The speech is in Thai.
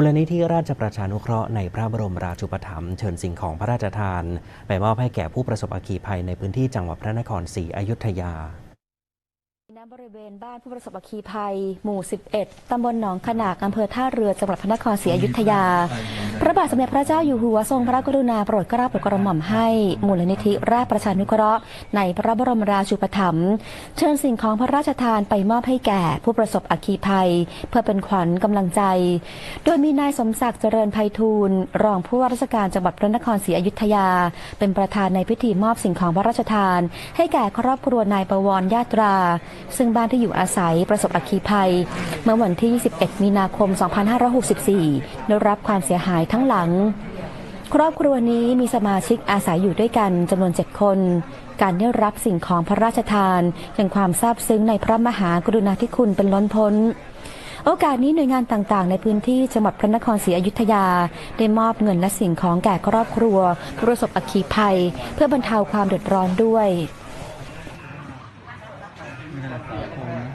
มูลนิธิราชประชานุเคราะห์ในพระบรมราชูปถัมภ์เชิญสิ่งของพระราชทาน ไปมอบให้แก่ผู้ประสบอัคคีภัยในพื้นที่จังหวัดพระนครศรีอยุธยา ณบริเวณบ้านผู้ประสบอัคคีภัย หมู่ 11 ตำบลหนองขนาก อำเภอท่าเรือ จังหวัดพระนครศรีอยุธยา พระบาทสมเด็จพระเจ้าอยู่หัวทรงพระกรุณาโปรดเกล้าโปรดกระหม่อมให้ มูลนิธิราชประชานุเคราะห์ ในพระบรมราชูปถัมภ์ เชิญสิ่งของพระราชทานไปมอบให้แก่ผู้ประสบอัคคีภัย เพื่อเป็นขวัญกำลังใจ โดยมีนายสมศักดิ์เจริญไพฑูรย์ รองผู้ว่าราชการจังหวัดพระนครศรีอยุธยา เป็นประธานในพิธีมอบสิ่งของพระราชทาน ให้แก่ครอบครัวนายประวรญาตราซึ่งบ้านที่อยู่อาศัยประสบอัคคีภัย เมื่อวันที่ 21 มีนาคม 2564 ได้รับความเสียหายทั้งหลัง ครอบครัวนี้มีสมาชิกอาศัยอยู่ด้วยกันจำนวน 7 คน การได้รับสิ่งของพระราชทานเป็นความซาบซึ้งในพระมหากรุณาธิคุณเป็นล้นพ้นโอกาสนี้หน่วยงานต่างๆ ในพื้นที่จังหวัดพระนครศรีอยุธยา ได้มอบเงินและสิ่งของแก่ครอบครัวผู้ประสบอัคคีภัย เพื่อบรรเทาความเดือดร้อนด้วย นี่ขนาดสาวโคมนะ